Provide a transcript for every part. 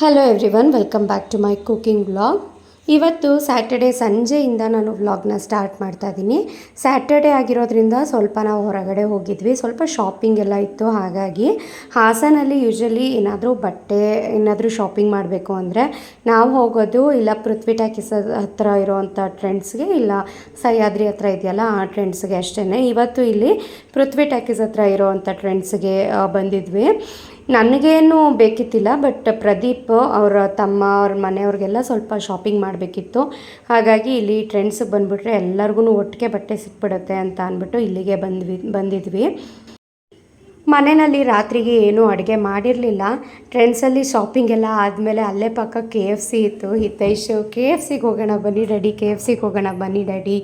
Hello everyone welcome back to my cooking vlog ಇವತ್ತು Saturday ಸಂಜೆಯಿಂದ ನಾನು ವ್ಲಾಗ್ನ ಸ್ಟಾರ್ಟ್ ಮಾಡ್ತಾ ಇದ್ದೀನಿ ಸ್ಯಾಟರ್ಡೆ ಆಗಿರೋದ್ರಿಂದ ಸ್ವಲ್ಪ ನಾವು ಹೊರಗಡೆ ಹೋಗಿದ್ವಿ. ಸ್ವಲ್ಪ ಶಾಪಿಂಗ್ ಎಲ್ಲ ಇತ್ತು, ಹಾಗಾಗಿ ಹಾಸನಲ್ಲಿ ಯೂಶ್ವಲಿ ಏನಾದರೂ ಬಟ್ಟೆ, ಏನಾದರೂ ಶಾಪಿಂಗ್ ಮಾಡಬೇಕು ಅಂದರೆ ನಾವು ಹೋಗೋದು ಇಲ್ಲ ಪೃಥ್ವಿ ಟ್ಯಾಕಿಸ್ ಹತ್ರ ಇರೋವಂಥ ಟ್ರೆಂಡ್ಸ್ಗೆ ಇಲ್ಲ ಸಹ್ಯಾದ್ರಿ ಹತ್ರ ಇದೆಯಲ್ಲ ಆ ಟ್ರೆಂಡ್ಸ್ಗೆ ಅಷ್ಟೇ ಇವತ್ತು ಇಲ್ಲಿ ಪೃಥ್ವಿ ಟ್ಯಾಕಿಸ್ ಹತ್ರ ಇರೋವಂಥ ಟ್ರೆಂಡ್ಸ್ಗೆ ಬಂದಿದ್ವಿ. ನನಗೇನು ಬೇಕಿತ್ತಿಲ್ಲ ಬಟ್ ಪ್ರದೀಪ್ ಅವರ ತಮ್ಮ, ಅವ್ರ ಮನೆಯವ್ರಿಗೆಲ್ಲ ಸ್ವಲ್ಪ ಶಾಪಿಂಗ್ ಮಾಡಬೇಕಿತ್ತು. ಹಾಗಾಗಿ ಇಲ್ಲಿ ಟ್ರೆಂಡ್ಸಿಗೆ ಬಂದುಬಿಟ್ರೆ ಎಲ್ಲರಿಗೂ ಒಟ್ಟಿಗೆ ಬಟ್ಟೆ ಸಿಕ್ಬಿಡುತ್ತೆ ಅಂತ ಅಂದ್ಬಿಟ್ಟು ಇಲ್ಲಿಗೆ ಬಂದ್ವಿ, ಬಂದಿದ್ವಿ. ಮನೆಯಲ್ಲಿ ರಾತ್ರಿಗೆ ಏನೂ ಅಡುಗೆ ಮಾಡಿರಲಿಲ್ಲ. ಟ್ರೆಂಡ್ಸಲ್ಲಿ ಶಾಪಿಂಗ್ ಎಲ್ಲ ಆದಮೇಲೆ ಅಲ್ಲೇ ಪಕ್ಕ ಕೆ ಎಫ್ ಸಿ ಇತ್ತು. ಹಿತೈಶು ಕೆ ಎಫ್ ಸಿಗೆ ಹೋಗೋಣ ಬನ್ನಿ ಡ್ಯಾಡಿ ಕೆ ಎಫ್ ಸಿಗೆ ಹೋಗೋಣ ಬನ್ನಿ ಡ್ಯಾಡಿ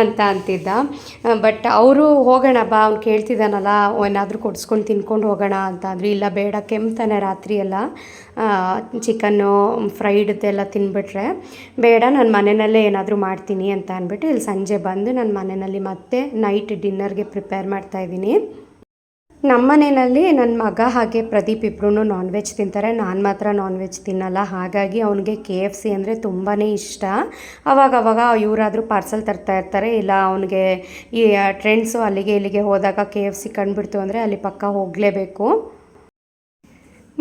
ಅಂತ ಅಂತಿದ್ದ. ಬಟ್ ಅವರು ಹೋಗೋಣ ಬಾ, ಅವ್ನು ಕೇಳ್ತಿದ್ದಾನಲ್ಲ, ಏನಾದರೂ ಕೊಡ್ಸ್ಕೊಂಡು ತಿನ್ಕೊಂಡು ಹೋಗೋಣ ಅಂತ ಅಂದರು. ಇಲ್ಲ, ಬೇಡ ಕೆಮ್ತಾನೆ ರಾತ್ರಿ ಎಲ್ಲ. ಚಿಕನ್ನು ಫ್ರೈಡ್ದೆಲ್ಲ ತಿನ್ಬಿಟ್ರೆ, ಬೇಡ, ನಾನು ಮನೆಯಲ್ಲೇ ಏನಾದರೂ ಮಾಡ್ತೀನಿ ಅಂತ ಅಂದ್ಬಿಟ್ಟು ಇಲ್ಲಿ ಸಂಜೆ ಬಂದು ನಾನು ಮನೆಯಲ್ಲಿ ಮತ್ತೆ ನೈಟ್ ಡಿನ್ನರ್ಗೆ ಪ್ರಿಪೇರ್ ಮಾಡ್ತಾಯಿದ್ದೀನಿ ನಮ್ಮ ಮನೆಯಲ್ಲಿ ನನ್ನ ಮಗ ಹಾಗೆ ಪ್ರದೀಪ್ ಇಬ್ಬರೂ ನಾನ್ ವೆಜ್ ತಿಂತಾರೆ. ನಾನು ಮಾತ್ರ ನಾನ್ ವೆಜ್ ತಿನ್ನಲ್ಲ. ಹಾಗಾಗಿ ಅವನಿಗೆ ಕೆ ಎಫ್ ಸಿ ಅಂದರೆ ತುಂಬಾ ಇಷ್ಟ. ಅವಾಗ ಅವಾಗ ಇವರಾದರೂ ಪಾರ್ಸಲ್ ತರ್ತಾ ಇರ್ತಾರೆ. ಇಲ್ಲ ಅವನಿಗೆ ಈ ಟ್ರೆಂಡ್ಸು ಅಲ್ಲಿಗೆ ಇಲ್ಲಿಗೆ ಹೋದಾಗ ಕೆ ಎಫ್ ಸಿ ಕಂಡುಬಿಡ್ತು ಅಂದರೆ ಅಲ್ಲಿ ಪಕ್ಕ ಹೋಗಲೇಬೇಕು.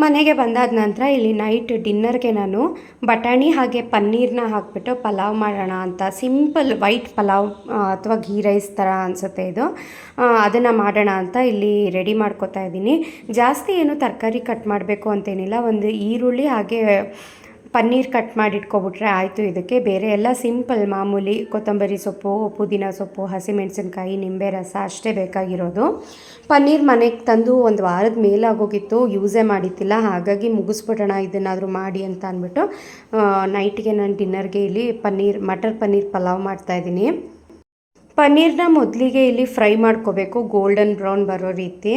ಮನೆಗೆ ಬಂದಾದ ನಂತರ ಇಲ್ಲಿ ನೈಟ್ ಡಿನ್ನರ್ಗೆ ನಾನು ಬಟಾಣಿ ಹಾಗೆ ಪನ್ನೀರ್ನ ಹಾಕ್ಬಿಟ್ಟು ಪಲಾವ್ ಮಾಡೋಣ ಅಂತ ಸಿಂಪಲ್ ವೈಟ್ ಪಲಾವ್ ಅಥವಾ ಘೀ ರೈಸ್ ಥರ ಅನಿಸುತ್ತೆ ಇದು. ಅದನ್ನು ಮಾಡೋಣ ಅಂತ ಇಲ್ಲಿ ರೆಡಿ ಮಾಡ್ಕೋತಾ ಇದ್ದೀನಿ. ಜಾಸ್ತಿ ಏನು ತರಕಾರಿ ಕಟ್ ಮಾಡಬೇಕು ಅಂತೇನಿಲ್ಲ. ಒಂದು ಈರುಳ್ಳಿ ಹಾಗೆ ಪನ್ನೀರ್ ಕಟ್ ಮಾಡಿ ಇಟ್ಕೊಬಿಟ್ರೆ ಆಯಿತು ಇದಕ್ಕೆ. ಬೇರೆ ಎಲ್ಲ ಸಿಂಪಲ್ ಮಾಮೂಲಿ ಕೊತ್ತಂಬರಿ ಸೊಪ್ಪು, ಪುದೀನ ಸೊಪ್ಪು, ಹಸಿಮೆಣಸಿನ್ಕಾಯಿ, ನಿಂಬೆ ರಸ ಅಷ್ಟೇ ಬೇಕಾಗಿರೋದು. ಪನ್ನೀರ್ ಮನೆಗೆ ತಂದು ಒಂದು ವಾರದ ಮೇಲಾಗೋಗಿತ್ತು. ಯೂಸೇ ಮಾಡಿತ್ತಿಲ್ಲ ಹಾಗಾಗಿ ಮುಗಿಸ್ಬಿಡೋಣ ಇದನ್ನಾದರೂ ಮಾಡಿ ಅಂತ ಅಂದ್ಬಿಟ್ಟು ನೈಟ್ಗೆ ನಾನು ಡಿನ್ನರ್ಗೆ ಇಲ್ಲಿ ಪನ್ನೀರ್, ಮಟರ್ ಪನ್ನೀರ್ ಪಲಾವ್ ಮಾಡ್ತಾಯಿದ್ದೀನಿ ಪನ್ನೀರ್ನ ಮೊದಲಿಗೆ ಇಲ್ಲಿ ಫ್ರೈ ಮಾಡ್ಕೋಬೇಕು. ಗೋಲ್ಡನ್ ಬ್ರೌನ್ ಬರೋ ರೀತಿ.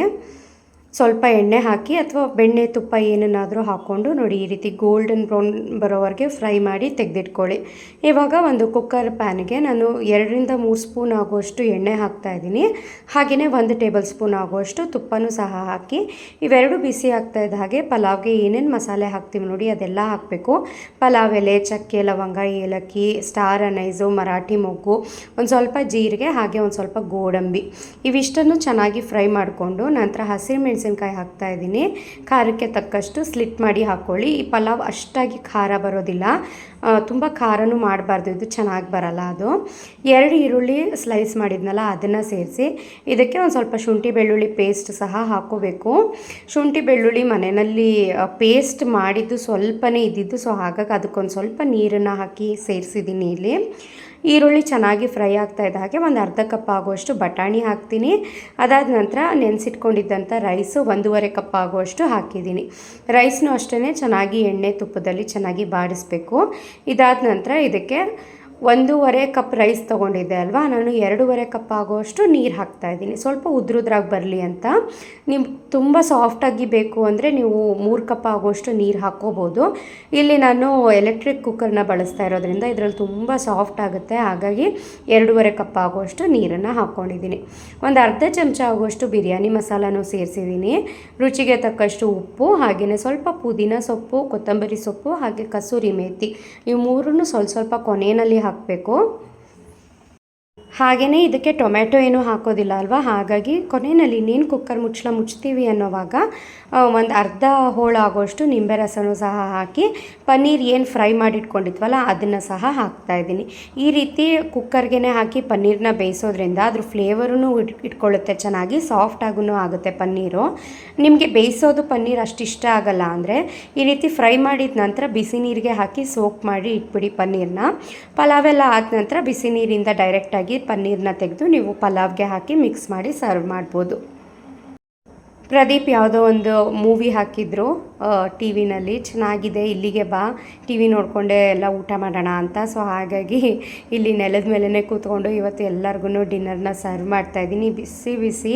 ಸ್ವಲ್ಪ ಎಣ್ಣೆ ಹಾಕಿ ಅಥವಾ ಬೆಣ್ಣೆ ತುಪ್ಪ ಏನನ್ನಾದರೂ ಹಾಕ್ಕೊಂಡು ನೋಡಿ, ಈ ರೀತಿ ಗೋಲ್ಡನ್ ಬ್ರೌನ್ ಬರೋವರೆಗೆ ಫ್ರೈ ಮಾಡಿ ತೆಗೆದಿಟ್ಕೊಳ್ಳಿ. ಇವಾಗ ಒಂದು ಕುಕ್ಕರ್ ಪ್ಯಾನ್ಗೆ ನಾನು ಎರಡರಿಂದ ಮೂರು ಸ್ಪೂನ್ ಆಗುವಷ್ಟು ಎಣ್ಣೆ ಹಾಕ್ತಾ ಇದ್ದೀನಿ. ಹಾಗೆಯೇ ಒಂದು ಟೇಬಲ್ ಸ್ಪೂನ್ ಆಗುವಷ್ಟು ತುಪ್ಪನೂ ಸಹ ಹಾಕಿ, ಇವೆರಡು ಬಿಸಿ ಆಗ್ತಾ ಇದ್ದ ಹಾಗೆ ಪಲಾವ್ಗೆ ಏನೇನು ಮಸಾಲೆ ಹಾಕ್ತೀವಿ ನೋಡಿ, ಅದೆಲ್ಲ ಹಾಕಬೇಕು. ಪಲಾವ್ ಎಲೆ, ಚಕ್ಕೆ, ಲವಂಗ, ಏಲಕ್ಕಿ ಸ್ಟಾರ್ ಅನೈಸು ಮರಾಠಿ ಮೊಗ್ಗು, ಒಂದು ಸ್ವಲ್ಪ ಜೀರಿಗೆ, ಹಾಗೆ ಒಂದು ಸ್ವಲ್ಪ ಗೋಡಂಬಿ. ಇವಿಷ್ಟನ್ನು ಚೆನ್ನಾಗಿ ಫ್ರೈ ಮಾಡಿಕೊಂಡು ನಂತರ ಹಸಿರು ಮೆಣಸಿನ್ಕಾಯಿ ಹಾಕ್ತಾ ಇದ್ದೀನಿ. ಖಾರಕ್ಕೆ ತಕ್ಕಷ್ಟು ಸ್ಲಿಟ್ ಮಾಡಿ ಹಾಕ್ಕೊಳ್ಳಿ ಈ ಪಲಾವ್ ಅಷ್ಟಾಗಿ ಖಾರ ಬರೋದಿಲ್ಲ. ತುಂಬ ಖಾರನೂ ಮಾಡಬಾರ್ದು. ಇದು ಚೆನ್ನಾಗಿ ಬರಲ್ಲ ಅದು. ಎರಡು ಈರುಳ್ಳಿ ಸ್ಲೈಸ್ ಮಾಡಿದ್ನಲ್ಲ, ಅದನ್ನು ಸೇರಿಸಿ ಇದಕ್ಕೆ ಒಂದು ಸ್ವಲ್ಪ ಶುಂಠಿ ಬೆಳ್ಳುಳ್ಳಿ ಪೇಸ್ಟ್ ಸಹ ಹಾಕೋಬೇಕು. ಶುಂಠಿ ಬೆಳ್ಳುಳ್ಳಿ ಮನೆಯಲ್ಲಿ ಪೇಸ್ಟ್ ಮಾಡಿದ್ದು ಸ್ವಲ್ಪನೇ ಇದ್ದಿದ್ದು ಸೊ ಹಾಗಾಗಿ ಅದಕ್ಕೊಂದು ಸ್ವಲ್ಪ ನೀರನ್ನು ಹಾಕಿ ಸೇರಿಸಿದ್ದೀನಿ ಇಲ್ಲಿ. ಈರುಳ್ಳಿ ಚೆನ್ನಾಗಿ ಫ್ರೈ ಆಗ್ತಾ ಇದ್ದ ಹಾಗೆ ಒಂದು ಅರ್ಧ ಕಪ್ ಆಗುವಷ್ಟು ಬಟಾಣಿ ಹಾಕ್ತೀನಿ. ಅದಾದ ನಂತರ ನೆನೆಸಿಟ್ಕೊಂಡಿದ್ದಂಥ ರೈಸು ಒಂದೂವರೆ ಕಪ್ ಆಗುವಷ್ಟು ಹಾಕಿದ್ದೀನಿ. ರೈಸ್ನೂ ಅಷ್ಟೇ ಚೆನ್ನಾಗಿ ಎಣ್ಣೆ ತುಪ್ಪದಲ್ಲಿ ಚೆನ್ನಾಗಿ ಬಾಡಿಸ್ಬೇಕು ಇದಾದ ನಂತರ ಇದಕ್ಕೆ ಒಂದೂವರೆ ಕಪ್ ರೈಸ್ ತೊಗೊಂಡಿದ್ದೆ ಅಲ್ವಾ? ನಾನು ಎರಡೂವರೆ ಕಪ್ ಆಗೋಷ್ಟು ನೀರು ಹಾಕ್ತಾಯಿದ್ದೀನಿ ಸ್ವಲ್ಪ ಉದ್ರುದ್ರಾಗಿ ಬರಲಿ ಅಂತ. ನಿಮ್ಗೆ ತುಂಬ ಸಾಫ್ಟಾಗಿ ಬೇಕು ಅಂದರೆ ನೀವು ಮೂರು ಕಪ್ ಆಗೋಷ್ಟು ನೀರು ಹಾಕ್ಕೋಬೋದು. ಇಲ್ಲಿ ನಾನು ಎಲೆಕ್ಟ್ರಿಕ್ ಕುಕ್ಕರ್ನ ಬಳಸ್ತಾ ಇರೋದ್ರಿಂದ ಇದರಲ್ಲಿ ತುಂಬ ಸಾಫ್ಟ್ ಆಗುತ್ತೆ. ಹಾಗಾಗಿ ಎರಡೂವರೆ ಕಪ್ ಆಗೋಷ್ಟು ನೀರನ್ನು ಹಾಕ್ಕೊಂಡಿದ್ದೀನಿ ಒಂದು ಅರ್ಧ ಚಮಚ ಆಗುವಷ್ಟು ಬಿರಿಯಾನಿ ಮಸಾಲನೂ ಸೇರಿಸಿದ್ದೀನಿ. ರುಚಿಗೆ ತಕ್ಕಷ್ಟು ಉಪ್ಪು ಹಾಗೆಯೇ ಸ್ವಲ್ಪ ಪುದೀನ ಸೊಪ್ಪು, ಕೊತ್ತಂಬರಿ ಸೊಪ್ಪು, ಹಾಗೆ ಕಸೂರಿ ಮೇಥಿ ಇವು ಮೂರನ್ನು ಸ್ವಲ್ಪ ಸ್ವಲ್ಪ ಕೊನೆಯಲ್ಲಿ ಹಾಕಬೇಕು ಹಾಗೆಯೇ ಇದಕ್ಕೆ ಟೊಮೆಟೊ ಏನೂ ಹಾಕೋದಿಲ್ಲ ಅಲ್ವಾ? ಹಾಗಾಗಿ ಕೊನೆಯಲ್ಲಿ ಇನ್ನೇನು ಕುಕ್ಕರ್ ಮುಚ್ಚಳ ಮುಚ್ತೀವಿ ಅನ್ನೋವಾಗ ಒಂದು ಅರ್ಧ ಹೋಳಾಗೋಷ್ಟು ನಿಂಬೆ ರಸನೂ ಸಹ ಹಾಕಿ, ಪನ್ನೀರ್ ಏನು ಫ್ರೈ ಮಾಡಿಟ್ಕೊಂಡಿದ್ವಲ್ಲ, ಅದನ್ನು ಸಹ ಹಾಕ್ತಾ ಇದ್ದೀನಿ. ಈ ರೀತಿ ಕುಕ್ಕರ್ಗೆ ಹಾಕಿ ಪನ್ನೀರ್ನ ಬೇಯಿಸೋದ್ರಿಂದ ಅದ್ರ ಫ್ಲೇವರೂ ಇಟ್, ಇಟ್ಕೊಳ್ಳುತ್ತೆ ಚೆನ್ನಾಗಿ ಸಾಫ್ಟ್ ಆಗೂ ಆಗುತ್ತೆ ಪನ್ನೀರು. ನಿಮಗೆ ಬೇಯಿಸೋದು ಪನ್ನೀರ್ ಅಷ್ಟು ಇಷ್ಟ ಆಗಲ್ಲ ಅಂದರೆ, ಈ ರೀತಿ ಫ್ರೈ ಮಾಡಿದ ನಂತರ ಬಿಸಿ ನೀರಿಗೆ ಹಾಕಿ ಸೋಕ್ ಮಾಡಿ ಇಟ್ಬಿಡಿ ಪನ್ನೀರ್ನ. ಪಲಾವೆಲ್ಲ ಆದ ನಂತರ ಬಿಸಿ ನೀರಿಂದ ಡೈರೆಕ್ಟಾಗಿ ಪನ್ನೀರ್ನ ತೆಗೆದು ನೀವು ಪಲಾವ್ಗೆ ಹಾಕಿ ಮಿಕ್ಸ್ ಮಾಡಿ ಸರ್ವ್ ಮಾಡ್ಬೋದು. ಪ್ರದೀಪ್ ಯಾವುದೋ ಒಂದು ಮೂವಿ ಹಾಕಿದ್ರು ಟಿ ವಿನಲ್ಲಿ ಚೆನ್ನಾಗಿದೆ, ಇಲ್ಲಿಗೆ ಬಾ. ಟಿ ವಿ ನೋಡಿಕೊಂಡೇ ಎಲ್ಲ ಊಟ ಮಾಡೋಣ ಅಂತ. ಸೊ ಹಾಗಾಗಿ ಇಲ್ಲಿ ನೆಲದ ಮೇಲೇ ಕೂತ್ಕೊಂಡು ಇವತ್ತು ಎಲ್ಲರಿಗೂ ಡಿನ್ನರ್ನ ಸರ್ವ್ ಮಾಡ್ತಾ ಇದ್ದೀನಿ. ಬಿಸಿ ಬಿಸಿ.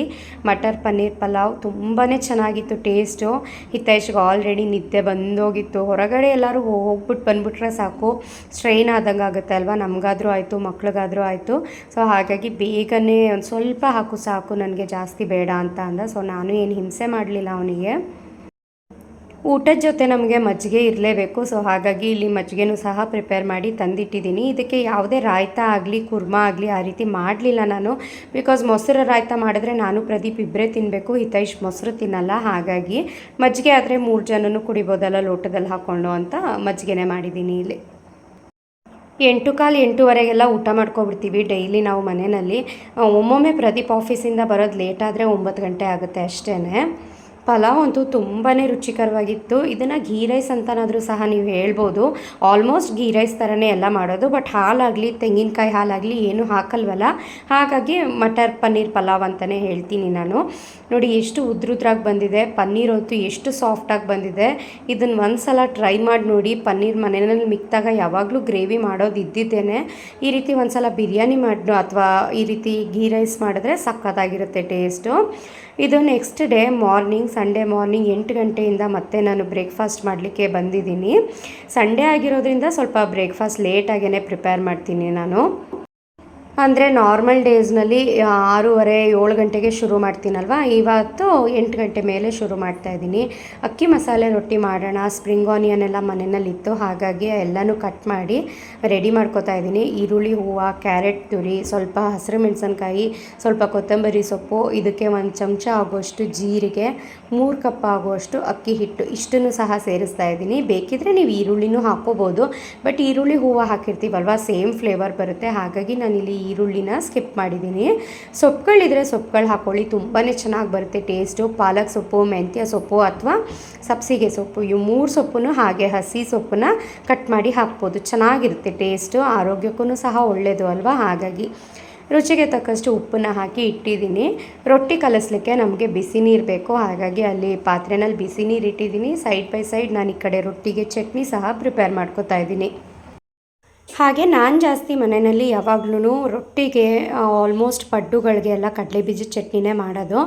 ಮಟರ್, ಪನ್ನೀರ್, ಪಲಾವ್ ತುಂಬಾ ಚೆನ್ನಾಗಿತ್ತು ಟೇಸ್ಟು ಹಿತೈಷ್ಗೆ ಆಲ್ರೆಡಿ ನಿದ್ದೆ ಬಂದೋಗಿತ್ತು. ಹೊರಗಡೆ ಎಲ್ಲರೂ ಹೋಗ್ಬಿಟ್ಟು ಬಂದುಬಿಟ್ರೆ ಸಾಕು. ಸ್ಟ್ರೈನ್ ಆದಂಗೆ ಆಗುತ್ತೆ ಅಲ್ವಾ? ನಮಗಾದರೂ ಆಯಿತು, ಮಕ್ಳಿಗಾದರೂ ಆಯಿತು. ಸೊ ಹಾಗಾಗಿ ಬೇಗನೆ ಒಂದು ಸ್ವಲ್ಪ ಹಾಕು ಸಾಕು. ನನಗೆ ಜಾಸ್ತಿ ಬೇಡ ಅಂತ ಅಂದ. ಸೊ ನಾನು ಏನು ಹಿಂಸೆ ಮಾಡಲಿಲ್ಲ ಅವನಿಗೆ. ಊಟದ ಜೊತೆ ನಮಗೆ ಮಜ್ಜಿಗೆ ಇರಲೇಬೇಕು ಸೊ ಹಾಗಾಗಿ ಇಲ್ಲಿ ಮಜ್ಜಿಗೆನೂ ಸಹ ಪ್ರಿಪೇರ್ ಮಾಡಿ ತಂದಿಟ್ಟಿದ್ದೀನಿ. ಇದಕ್ಕೆ ಯಾವುದೇ ರಾಯ್ತ ಆಗಲಿ, ಕುರ್ಮಾ ಆಗಲಿ ಆ ರೀತಿ ಮಾಡಲಿಲ್ಲ ನಾನು. ಬಿಕಾಸ್ ಮೊಸರು ರಾಯ್ತ ಮಾಡಿದ್ರೆ ನಾನು ಪ್ರದೀಪ್ ಇಬ್ಬರೇ ತಿನ್ನಬೇಕು ಹಿತೈಷ್ ಮೊಸರು ತಿನ್ನಲ್ಲ. ಹಾಗಾಗಿ ಮಜ್ಜಿಗೆ ಆದರೆ ಮೂರು ಜನನೂ ಕುಡಿಬೋದಲ್ಲ, ಲೋಟದಲ್ಲಿ ಹಾಕ್ಕೊಂಡು ಅಂತ ಮಜ್ಜಿಗೆನೇ ಮಾಡಿದ್ದೀನಿ ಇಲ್ಲಿ. ಎಂಟು ಕಾಲು ಎಂಟೂವರೆಗೆಲ್ಲ ಊಟ ಮಾಡ್ಕೊಬಿಡ್ತೀವಿ ಡೈಲಿ ನಾವು ಮನೆಯಲ್ಲಿ. ಒಮ್ಮೊಮ್ಮೆ ಪ್ರದೀಪ್ ಆಫೀಸಿಂದ ಬರೋದು ಲೇಟ್ ಆದರೆ ಒಂಬತ್ತು ಗಂಟೆ ಆಗುತ್ತೆ ಅಷ್ಟೇ ಪಲಾವ್ ಅಂತೂ ತುಂಬಾ ರುಚಿಕರವಾಗಿತ್ತು. ಇದನ್ನು ಘೀ ರೈಸ್ ಅಂತನಾದರೂ ಸಹ ನೀವು ಹೇಳ್ಬೋದು. ಆಲ್ಮೋಸ್ಟ್ ಘೀ ರೈಸ್ ಥರನೇ ಎಲ್ಲ ಮಾಡೋದು. ಬಟ್ ಹಾಲಾಗಲಿ, ತೆಂಗಿನಕಾಯಿ ಹಾಲಾಗಲಿ ಏನು ಹಾಕಲ್ವಲ್ಲ? ಹಾಗಾಗಿ ಮಟರ್ ಪನ್ನೀರ್ ಪಲಾವ್ ಅಂತಲೇ ಹೇಳ್ತೀನಿ ನಾನು. ನೋಡಿ, ಎಷ್ಟು ಉದ್ರುದ್ರಾಗಿ ಬಂದಿದೆ. ಪನ್ನೀರ್ ಅಂತೂ ಎಷ್ಟು ಸಾಫ್ಟಾಗಿ ಬಂದಿದೆ. ಇದನ್ನು ಒಂದು ಸಲ ಟ್ರೈ ಮಾಡಿ ನೋಡಿ. ಪನ್ನೀರ್ ಮನೆಯಲ್ಲಿ ಮಿಕ್ತಾಗ ಯಾವಾಗಲೂ ಗ್ರೇವಿ ಮಾಡೋದು ಇದ್ದಿದ್ದೇನೆ. ಈ ರೀತಿ ಒಂದು ಸಲ ಬಿರಿಯಾನಿ ಮಾಡಿ ಅಥವಾ ಈ ರೀತಿ ಘೀ ರೈಸ್ ಮಾಡಿದ್ರೆ ಸಕ್ಕತ್ತಾಗಿರುತ್ತೆ ಟೇಸ್ಟು ಇದು next day morning Sunday morning ಎಂಟು ಗಂಟೆಯಿಂದ ಮತ್ತೆ ನಾನು ಬ್ರೇಕ್ಫಾಸ್ಟ್ ಮಾಡಲಿಕ್ಕೆ ಬಂದಿದ್ದೀನಿ. ಸಂಡೇ ಆಗಿರೋದ್ರಿಂದ ಸ್ವಲ್ಪ ಬ್ರೇಕ್ಫಾಸ್ಟ್ ಲೇಟಾಗೇ ಪ್ರಿಪೇರ್ ಮಾಡ್ತೀನಿ ನಾನು. ಅಂದರೆ ನಾರ್ಮಲ್ ಡೇಸ್ನಲ್ಲಿ ಆರೂವರೆ, ಏಳು ಗಂಟೆಗೆ ಶುರು ಮಾಡ್ತೀನಲ್ವ? ಇವತ್ತು ಎಂಟು ಗಂಟೆ ಮೇಲೆ ಶುರು ಮಾಡ್ತಾ ಇದ್ದೀನಿ. ಅಕ್ಕಿ ಮಸಾಲೆ ರೊಟ್ಟಿ ಮಾಡೋಣ ಸ್ಪ್ರಿಂಗ್ ಆನಿಯನ್ ಎಲ್ಲ ಮನೆಯಲ್ಲಿತ್ತು ಹಾಗಾಗಿ ಎಲ್ಲನೂ ಕಟ್ ಮಾಡಿ ರೆಡಿ ಮಾಡ್ಕೋತಾ ಇದ್ದೀನಿ. ಈರುಳ್ಳಿ ಹೂವು ಕ್ಯಾರೆಟ್ ತುರಿ, ಸ್ವಲ್ಪ ಹಸಿರು ಮೆಣಸಿನ್ಕಾಯಿ, ಸ್ವಲ್ಪ ಕೊತ್ತಂಬರಿ ಸೊಪ್ಪು, ಇದಕ್ಕೆ ಒಂದು ಚಮಚ ಆಗುವಷ್ಟು ಜೀರಿಗೆ, ಮೂರು ಕಪ್ ಆಗುವಷ್ಟು ಅಕ್ಕಿ ಹಿಟ್ಟು, ಇಷ್ಟನ್ನು ಸಹ ಸೇರಿಸ್ತಾ ಇದ್ದೀನಿ. ಬೇಕಿದ್ರೆ ನೀವು ಈರುಳ್ಳಿನೂ ಹಾಕ್ಕೋಬೋದು. ಬಟ್ ಈರುಳ್ಳಿ ಹೂವು ಹಾಕಿರ್ತೀವಲ್ವ, ಸೇಮ್ ಫ್ಲೇವರ್ ಬರುತ್ತೆ. ಹಾಗಾಗಿ ನಾನಿಲ್ಲಿ ಈರುಳ್ಳಿನ ಸ್ಕಿಪ್ ಮಾಡಿದ್ದೀನಿ. ಸೊಪ್ಪುಗಳಿದ್ರೆ ಸೊಪ್ಪುಗಳು ಹಾಕ್ಕೊಳ್ಳಿ ತುಂಬಾ ಚೆನ್ನಾಗಿ ಬರುತ್ತೆ ಟೇಸ್ಟು. ಪಾಲಕ್ ಸೊಪ್ಪು, ಮೆಂತ್ಯ ಸೊಪ್ಪು ಅಥವಾ ಸಬ್ಸಿಗೆ ಸೊಪ್ಪು, ಇವು ಮೂರು ಸೊಪ್ಪನ್ನು ಹಾಗೆ ಹಸಿ ಸೊಪ್ಪನ್ನ ಕಟ್ ಮಾಡಿ ಹಾಕ್ಬೋದು. ಚೆನ್ನಾಗಿರುತ್ತೆ ಟೇಸ್ಟು ಆರೋಗ್ಯಕ್ಕೂ ಸಹ ಒಳ್ಳೆಯದು ಅಲ್ವಾ? ಹಾಗಾಗಿ ರುಚಿಗೆ ತಕ್ಕಷ್ಟು ಉಪ್ಪನ್ನ ಹಾಕಿ ಇಟ್ಟಿದ್ದೀನಿ. ರೊಟ್ಟಿ ಕಲಿಸ್ಲಿಕ್ಕೆ ನಮಗೆ ಬಿಸಿ ನೀರು ಬೇಕು. ಹಾಗಾಗಿ ಅಲ್ಲಿ ಪಾತ್ರೆನಲ್ಲಿ ಬಿಸಿ ನೀರು ಇಟ್ಟಿದ್ದೀನಿ. ಸೈಡ್ ಬೈ ಸೈಡ್ ನಾನು ಈ ಕಡೆ ರೊಟ್ಟಿಗೆ ಚಟ್ನಿ ಸಹ ಪ್ರಿಪೇರ್ ಮಾಡ್ಕೋತಾ ಇದ್ದೀನಿ. ಹಾಗೆ ನಾನು ಜಾಸ್ತಿ ಮನೆಯಲ್ಲಿ ಯಾವಾಗ್ಲೂ ರೊಟ್ಟಿಗೆ ಆಲ್ಮೋಸ್ಟ್ ಪಡ್ಡುಗಳಿಗೆ ಎಲ್ಲ ಕಡಲೆ ಬೀಜದ ಚಟ್ನಿನೇ ಮಾಡೋದು.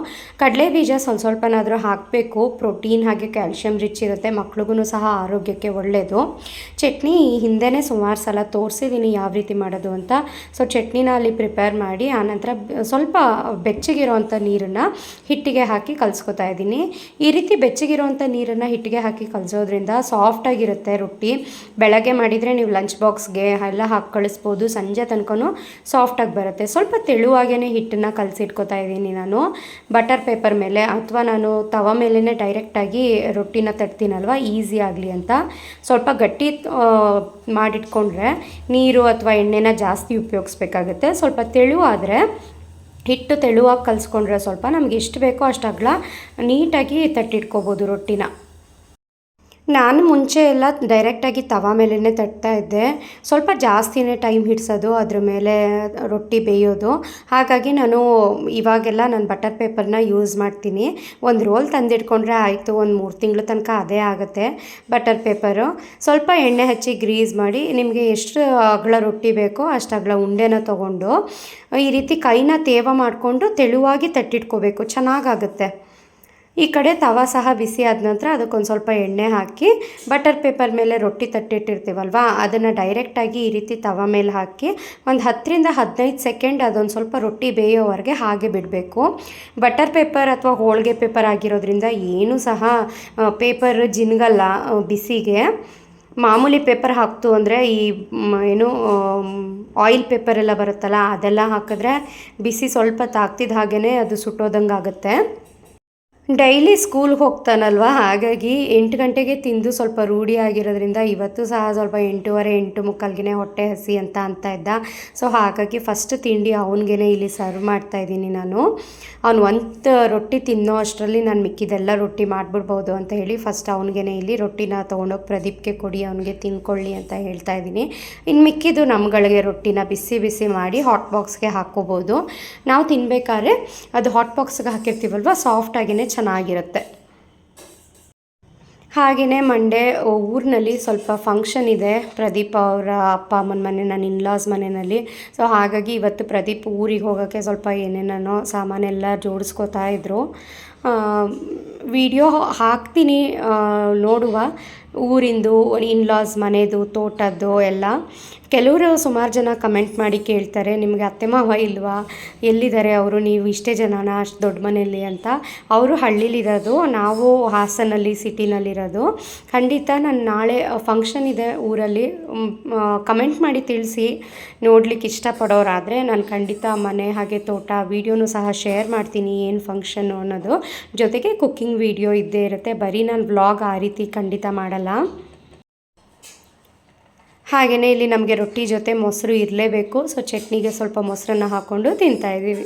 ಕಡಲೆ ಬೀಜ ಸ್ವಲ್ಪ ಸ್ವಲ್ಪನಾದರೂ ಹಾಕಬೇಕು. ಪ್ರೋಟೀನ್ ಹಾಗೆ ಕ್ಯಾಲ್ಶಿಯಂ ರಿಚ್ ಇರುತ್ತೆ. ಮಕ್ಳಿಗೂ ಸಹ ಆರೋಗ್ಯಕ್ಕೆ ಒಳ್ಳೆಯದು ಚಟ್ನಿ ಹಿಂದೆನೇ ಸುಮಾರು ಸಲ ತೋರಿಸಿದ್ದೀನಿ ಯಾವ ರೀತಿ ಮಾಡೋದು ಅಂತ. ಸೊ ಚಟ್ನಿನ ಅಲ್ಲಿ ಪ್ರಿಪೇರ್ ಮಾಡಿ, ಆನಂತರ ಸ್ವಲ್ಪ ಬೆಚ್ಚಗಿರೋವಂಥ ನೀರನ್ನು ಹಿಟ್ಟಿಗೆ ಹಾಕಿ ಕಲಿಸ್ಕೊತಾ ಇದ್ದೀನಿ. ಈ ರೀತಿ ಬೆಚ್ಚಗಿರೋವಂಥ ನೀರನ್ನು ಹಿಟ್ಟಿಗೆ ಹಾಕಿ ಕಲಿಸೋದ್ರಿಂದ ಸಾಫ್ಟಾಗಿರುತ್ತೆ ರೊಟ್ಟಿ. ಬೆಳಗ್ಗೆ ಮಾಡಿದರೆ ನೀವು ಲಂಚ್ ಬಾಕ್ಸ್ಗೆ ಎಲ್ಲ ಹಾಕಿ ಕಳಿಸ್ಬೋದು. ಸಂಜೆ ತನಕ ಸಾಫ್ಟಾಗಿ ಬರುತ್ತೆ. ಸ್ವಲ್ಪ ತೆಳುವಾಗೇ ಹಿಟ್ಟನ್ನು ಕಲಸಿಟ್ಕೊತಾ ಇದ್ದೀನಿ ನಾನು. ಬಟರ್ ಪೇಪರ್ ಮೇಲೆ ಅಥವಾ ನಾನು ತವ ಮೇಲೇ ಡೈರೆಕ್ಟಾಗಿ ರೊಟ್ಟಿನ ತಟ್ತೀನಲ್ವ? ಈಸಿ ಆಗಲಿ ಅಂತ. ಸ್ವಲ್ಪ ಗಟ್ಟಿ ಮಾಡಿಟ್ಕೊಂಡ್ರೆ ನೀರು ಅಥವಾ ಎಣ್ಣೆನ ಜಾಸ್ತಿ ಉಪಯೋಗಿಸ್ಬೇಕಾಗುತ್ತೆ. ಸ್ವಲ್ಪ ತೆಳುವಾದರೆ ಹಿಟ್ಟು ತೆಳುವಾಗಿ ಕಲಿಸ್ಕೊಂಡ್ರೆ ಸ್ವಲ್ಪ ನಮಗೆ ಎಷ್ಟು ಬೇಕೋ ಅಷ್ಟು ನೀಟಾಗಿ ತಟ್ಟಿಟ್ಕೋಬೋದು ರೊಟ್ಟಿನ. ನಾನು ಮುಂಚೆ ಎಲ್ಲ ಡೈರೆಕ್ಟಾಗಿ ತವಾ ಮೇಲೇ ತಟ್ತಾ ಇದ್ದೆ. ಸ್ವಲ್ಪ ಜಾಸ್ತಿನೇ ಟೈಮ್ ಹಿಡ್ಸೋದು, ಅದ್ರ ಮೇಲೆ ರೊಟ್ಟಿ ಬೇಯೋದು. ಹಾಗಾಗಿ ನಾನು ಇವಾಗೆಲ್ಲ ನಾನು ಬಟರ್ ಪೇಪರ್ನ ಯೂಸ್ ಮಾಡ್ತೀನಿ. ಒಂದು ರೋಲ್ ತಂದಿಟ್ಕೊಂಡ್ರೆ ಆಯಿತು, ಒಂದು ಮೂರು ತಿಂಗಳ ತನಕ ಅದೇ ಆಗುತ್ತೆ ಬಟರ್ ಪೇಪರು ಸ್ವಲ್ಪ ಎಣ್ಣೆ ಹಚ್ಚಿ ಗ್ರೀಸ್ ಮಾಡಿ, ನಿಮಗೆ ಎಷ್ಟು ಅಗಲ ರೊಟ್ಟಿ ಬೇಕೋ ಅಷ್ಟು ಅಗಲ ಉಂಡೆನ ತೊಗೊಂಡು, ಈ ರೀತಿ ಕೈನ ತೇವ ಮಾಡಿಕೊಂಡು ತೆಳುವಾಗಿ ತಟ್ಟಿಟ್ಕೋಬೇಕು. ಚೆನ್ನಾಗಾಗುತ್ತೆ ಈ ಕಡೆ ತವ ಸಹ ಬಿಸಿ ಆದ ನಂತರ ಅದಕ್ಕೊಂದು ಸ್ವಲ್ಪ ಎಣ್ಣೆ ಹಾಕಿ ಬಟರ್ ಪೇಪರ್ ಮೇಲೆ ರೊಟ್ಟಿ ತಟ್ಟಿಟ್ಟಿರ್ತೀವಲ್ವ, ಅದನ್ನು ಡೈರೆಕ್ಟಾಗಿ ಈ ರೀತಿ ತವ ಮೇಲೆ ಹಾಕಿ ಒಂದು ಹತ್ತರಿಂದ ಹದಿನೈದು ಸೆಕೆಂಡ್ ಅದೊಂದು ಸ್ವಲ್ಪ ರೊಟ್ಟಿ ಬೇಯೋವರೆಗೆ ಹಾಗೆ ಬಿಡಬೇಕು. ಬಟರ್ ಪೇಪರ್ ಅಥವಾ ಹೋಳಿಗೆ ಪೇಪರ್ ಆಗಿರೋದ್ರಿಂದ ಏನೂ ಸಹ ಪೇಪರ್ ಜಿನ್ಗಲ್ಲ ಬಿಸಿಗೆ. ಮಾಮೂಲಿ ಪೇಪರ್ ಹಾಕ್ತು ಅಂದರೆ ಈ ಏನು ಆಯಿಲ್ ಪೇಪರ್ ಎಲ್ಲ ಬರುತ್ತಲ್ಲ ಅದೆಲ್ಲ ಹಾಕಿದ್ರೆ ಬಿಸಿ ಸ್ವಲ್ಪ ತಾಗ್ತಿದ್ದ ಹಾಗೇ ಅದು ಸುಟ್ಟೋದಂಗೆ ಆಗುತ್ತೆ ಡೈಲಿ ಸ್ಕೂಲ್ಗೆ ಹೋಗ್ತಾನಲ್ವ? ಹಾಗಾಗಿ ಎಂಟು ಗಂಟೆಗೆ ತಿಂದು ಸ್ವಲ್ಪ ರೂಢಿ ಆಗಿರೋದ್ರಿಂದ ಇವತ್ತು ಸಹ ಸ್ವಲ್ಪ ಎಂಟೂವರೆ, ಎಂಟು ಮುಕ್ಕಾಲ್ಗೆ ಹೊಟ್ಟೆ ಹಸಿ ಅಂತ ಅಂತ ಇದ್ದ. ಸೊ ಹಾಗಾಗಿ ಫಸ್ಟ್ ತಿಂಡಿ ಅವನಿಗೆ ಇಲ್ಲಿ ಸರ್ವ್ ಮಾಡ್ತಾ ಇದ್ದೀನಿ ನಾನು. ಅವ್ನು ಒಂದು ರೊಟ್ಟಿ ತಿನ್ನೋ ಅಷ್ಟರಲ್ಲಿ ನಾನು ಮಿಕ್ಕಿದೆಲ್ಲ ರೊಟ್ಟಿ ಮಾಡಿಬಿಡ್ಬೋದು ಅಂತ ಹೇಳಿ ಫಸ್ಟ್ ಅವನಿಗೆ ಇಲ್ಲಿ ರೊಟ್ಟಿನ ತೊಗೊಂಡೋಗಿ ಪ್ರದೀಪ್ಗೆ ಕೊಡಿ, ಅವನಿಗೆ ತಿನ್ಕೊಳ್ಳಿ ಅಂತ ಹೇಳ್ತಾ ಇದ್ದೀನಿ. ಇನ್ನು ಮಿಕ್ಕಿದ್ದು ನಮ್ಮಗಳಿಗೆ ರೊಟ್ಟಿನ ಬಿಸಿ ಬಿಸಿ ಮಾಡಿ ಹಾಟ್ ಬಾಕ್ಸ್ಗೆ ಹಾಕ್ಕೋಬೋದು. ನಾವು ತಿನ್ಬೇಕಾದ್ರೆ ಅದು ಹಾಟ್ ಬಾಕ್ಸ್ಗೆ ಹಾಕಿರ್ತೀವಲ್ವ ಸಾಫ್ಟಾಗಿಯೇ ಚೆನ್ನಾಗಿರುತ್ತೆ. ಹಾಗೆಯೇ ಮಂಡೇ ಊರಿನಲ್ಲಿ ಸ್ವಲ್ಪ ಫಂಕ್ಷನ್ ಇದೆ. ಪ್ರದೀಪ್ ಅವರ ಅಪ್ಪ ಅಮ್ಮನ ಮನೆ ನನ್ನ ಇನ್ಲಾಸ್ ಮನೆಯಲ್ಲಿ ಸೊ ಹಾಗಾಗಿ ಇವತ್ತು ಪ್ರದೀಪ್ ಊರಿಗೆ ಹೋಗೋಕ್ಕೆ ಸ್ವಲ್ಪ ಏನೇನೋ ಸಾಮಾನೆಲ್ಲ ಜೋಡಿಸ್ಕೋತಾ ಇದ್ದರು ವಿಡಿಯೋ ಹಾಕ್ತೀನಿ ನೋಡುವ. ಊರಿಂದು ಇನ್ಲಾಸ್ ಮನೆದು, ತೋಟದ್ದು, ಎಲ್ಲ. ಕೆಲವರು ಸುಮಾರು ಜನ ಕಮೆಂಟ್ ಮಾಡಿ ಕೇಳ್ತಾರೆ, ನಿಮಗೆ ಅತ್ತೆ ಮಾವ ಇಲ್ವಾ? ಎಲ್ಲಿದ್ದಾರೆ ಅವರು? ನೀವು ಇಷ್ಟೇ ಜನನ? ಅಷ್ಟು ದೊಡ್ಡ ಮನೆಯಲ್ಲಿ? ಅಂತ. ಅವರು ಹಳ್ಳಿಲಿರೋದು, ನಾವು ಹಾಸನಲ್ಲಿ, ಸಿಟಿನಲ್ಲಿರೋದು. ಖಂಡಿತ ನಾನು ನಾಳೆ ಫಂಕ್ಷನ್ ಇದೆ ಊರಲ್ಲಿ. ಕಮೆಂಟ್ ಮಾಡಿ ತಿಳಿಸಿ. ನೋಡ್ಲಿಕ್ಕೆ ಇಷ್ಟಪಡೋರಾದರೆ ನಾನು ಖಂಡಿತ ಮನೆ ಹಾಗೆ ತೋಟ, ವೀಡಿಯೋನೂ ಸಹ ಶೇರ್ ಮಾಡ್ತೀನಿ ಏನು ಫಂಕ್ಷನ್ನು ಅನ್ನೋದು. ಜೊತೆಗೆ ಕುಕ್ಕಿಂಗ್ ವೀಡಿಯೋ ಇದ್ದೇ ಇರುತ್ತೆ. ಬರೀ ನಾನು ಬ್ಲಾಗ್ ಆ ರೀತಿ ಖಂಡಿತ ಮಾಡಲ್ಲ. ಹಾಗೆಯೇ ಇಲ್ಲಿ ನಮಗೆ ರೊಟ್ಟಿ ಜೊತೆ ಮೊಸರು ಇರಲೇಬೇಕು. ಸೊ ಚಟ್ನಿಗೆ ಸ್ವಲ್ಪ ಮೊಸರನ್ನ ಹಾಕ್ಕೊಂಡು ತಿಂತಾಯಿದ್ದೀವಿ